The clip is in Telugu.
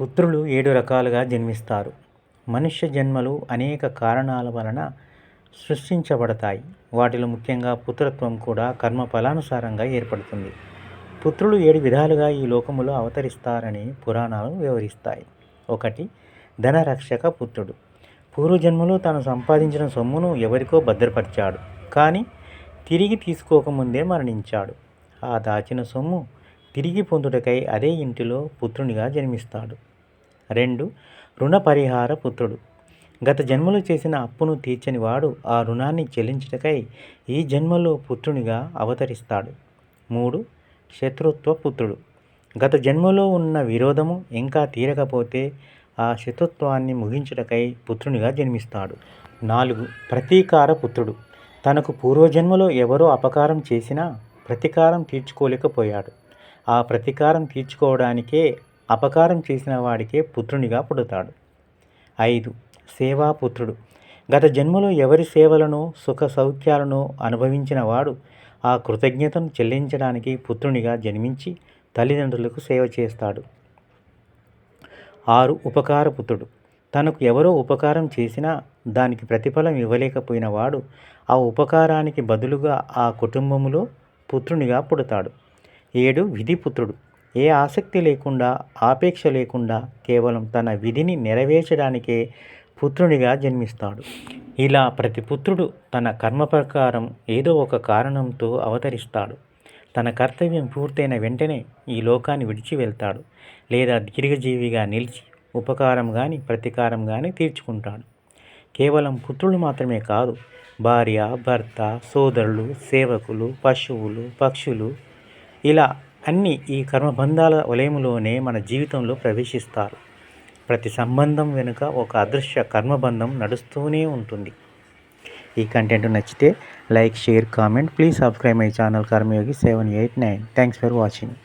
పుత్రులు ఏడు రకాలుగా జన్మిస్తారు. మనుష్య జన్మలు అనేక కారణాల వలన సృష్టించబడతాయి. వాటిలో ముఖ్యంగా పుత్రత్వం కూడా కర్మ ఫలానుసారంగా ఏర్పడుతుంది. పుత్రులు ఏడు విధాలుగా ఈ లోకములో అవతరిస్తారని పురాణాలు వివరిస్తాయి. ఒకటి ధనరక్షక పుత్రుడు. పూర్వజన్మలో తాను సంపాదించిన సొమ్మును ఎవరికో భద్రపరిచాడు. కానీ తిరిగి తీసుకోకముందే మరణించాడు. ఆ దాచిన సొమ్ము తిరిగి పొందుటకై అదే ఇంటిలో పుత్రునిగా జన్మిస్తాడు. రెండు. రుణ పరిహార పుత్రుడు. గత జన్మలో చేసిన అప్పును తీర్చని వాడు ఆ రుణాన్ని చెల్లించుటకై ఈ జన్మలో పుత్రునిగా అవతరిస్తాడు. మూడు. శత్రుత్వ పుత్రుడు. గత జన్మలో ఉన్న విరోధము ఇంకా తీరకపోతే ఆ శత్రుత్వాన్ని ముగించుటకై పుత్రునిగా జన్మిస్తాడు. నాలుగు. ప్రతీకార పుత్రుడు. తనకు పూర్వజన్మలో ఎవరో అపకారం చేసినా ప్రతీకారం తీర్చుకోలేకపోయాడు. ఆ ప్రతీకారం తీర్చుకోవడానికే అపకారం చేసిన వాడికే పుత్రునిగా పుడతాడు. ఐదు. సేవాపుత్రుడు. గత జన్మలో ఎవరి సేవలను సుఖ సౌఖ్యాలను అనుభవించిన వాడు ఆ కృతజ్ఞతను చెల్లించడానికి పుత్రునిగా జన్మించి తల్లిదండ్రులకు సేవ చేస్తాడు. ఆరు. ఉపకారపుత్రుడు. తనకు ఎవరో ఉపకారం చేసినా దానికి ప్రతిఫలం ఇవ్వలేకపోయిన వాడు ఆ ఉపకారానికి బదులుగా ఆ కుటుంబంలో పుత్రునిగా పుడతాడు. ఏడు విధిపుత్రుడు. ఏ ఆసక్తి లేకుండా ఆపేక్ష లేకుండా కేవలం తన విధిని నెరవేర్చడానికే పుత్రునిగా జన్మిస్తాడు. ఇలా ప్రతి పుత్రుడు తన కర్మ ప్రకారం ఏదో ఒక కారణంతో అవతరిస్తాడు. తన కర్తవ్యం పూర్తయిన వెంటనే ఈ లోకాన్ని విడిచి వెళ్తాడు లేదా దీర్ఘజీవిగా నిలిచి ఉపకారం కానీ ప్రతీకారం కానీ తీర్చుకుంటాడు. కేవలం పుత్రులు మాత్రమే కాదు భార్య భర్త సోదరులు సేవకులు పశువులు పక్షులు ఇలా అన్ని ఈ కర్మబంధాల వలయములోనే మన జీవితంలో ప్రవేశిస్తారు. ప్రతి సంబంధం వెనుక ఒక అదృశ్య కర్మబంధం నడుస్తూనే ఉంటుంది. ఈ కంటెంట్ నచ్చితే like share comment. Please subscribe my channel Karmayogi seven eight nine. Thanks for watching.